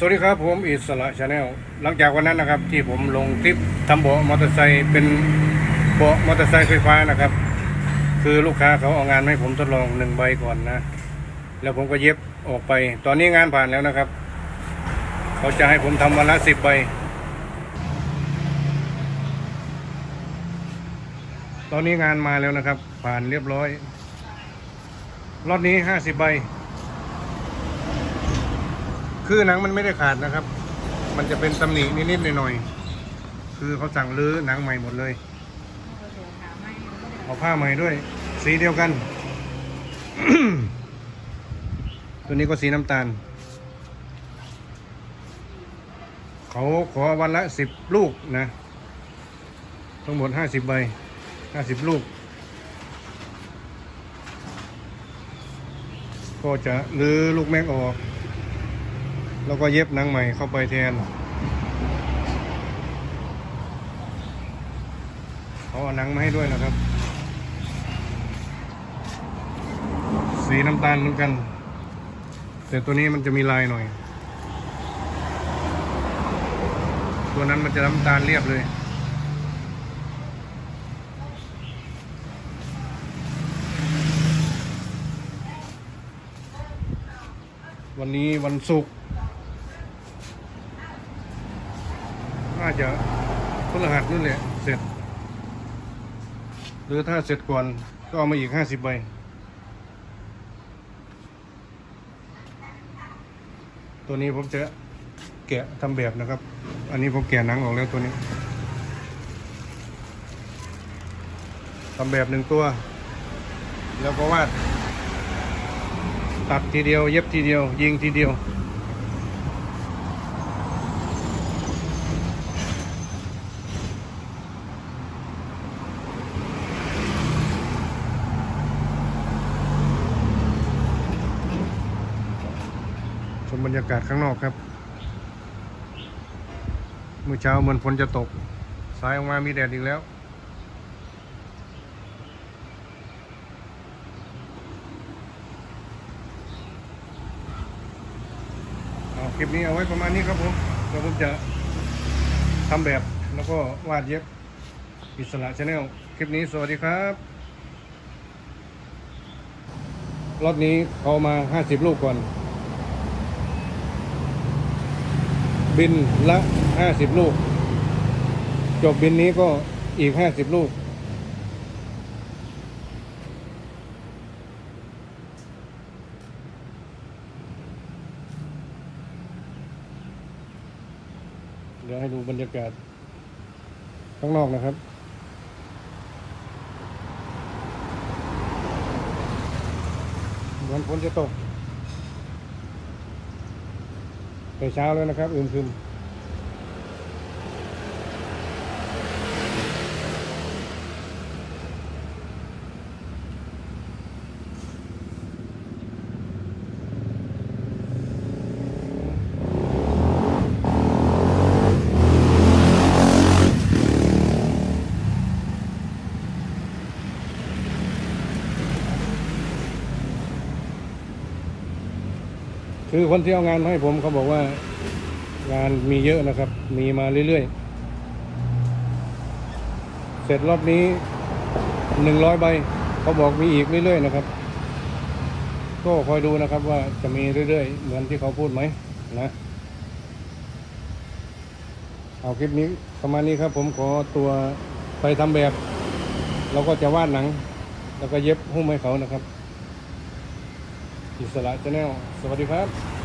สวัสดีครับผมอิสระชาแนลหลังจากวันนั้นนะครับ ที่ผมลงคลิปทำเบาะมอเตอร์ไซค์เป็นเบาะมอเตอร์ไซค์ไฟฟ้านะครับ คือลูกค้าเขาเอางานให้ผมทดลองหนึ่งใบก่อนนะ แล้วผมก็เย็บออกไป ตอนนี้งานผ่านแล้วนะครับ เขาจะให้ผมทำวันละสิบใบ ตอนนี้งานมาแล้วนะครับ ผ่านเรียบร้อยรอบนี้ห้าสิบใบ คือหนังมันไม่ได้ขาดนะครับ มันจะเป็นตำหนินิดๆหน่อยๆคือเขาสั่งรื้อหนังใหม่หมดเลยเอาผ้าใหม่ด้วย สีเดียวกัน ตัวนี้ก็สีน้ำตาล เขาขอวันละสิบลูกนะ ทั้งหมดห้าสิบใบห้าสิบลูก ก็จะรื้อลูกแม็กออก แล้วก็เย็บหนังใหม่เข้าไปแทนเขาเอาหนังมาให้ด้วยนะครับ สีน้ำตาลเหมือนกัน แต่ตัวนี้มันจะมีลายหน่อย ตัวนั้นมันจะน้ำตาลเรียบเลยวันนี้วันศุกร์ น่าจะพฤหัสนู่นแหละเสร็จ หรือถ้าเสร็จก่อนก็เอามาอีกห้าสิบใบตัวนี้ผมจะแกะทำแบบนะครับ อันนี้ผมแกะหนังออกแล้วตัวนี้ทำแบบหนึ่งตัว แล้วก็วาด ตัดทีเดียว เย็บทีเดียว ยิงทีเดียว มบรรยากาศข้างนอกครับ เมื่อเช้าเหมือนฝนจะตก สายออกมามีแดดอีกแล้ว คลิปนี้เอาไว้ประมาณนี้ครับผมเดี๋ยวผมจะทำแบบแล้วก็วาดเย็บอิสระชาแนลคลิปนี้สวัสดีครับรอบนี้เขามา 50 ลูกก่อน บินละ 50 ลูก จบบินนี้ก็อีก 50 ลูก เดี๋ยวให้ดูบรรยากาศ ข้างนอกนะครับเหมือนฝนจะตก แต่เช้าแล้วนะครับอึมครึม คือคนที่เอางานมาให้ผมเขาบอกว่างานมีเยอะนะครับ มีมาเรื่อยๆ เสร็จรอบนี้หนึ่งร้อยใบ เขาบอกมีอีกเรื่อยๆนะครับ ก็คอยดูนะครับว่าจะมีเรื่อยๆ เหมือนที่เขาพูดไหมนะ เอาคลิปนี้ประมาณนี้ครับ ผมขอตัวไปทำแบบ เราก็จะวาดหนัง แล้วก็เย็บหุ้มให้เขานะครับ อิสระชาแนลสวัสดีครับ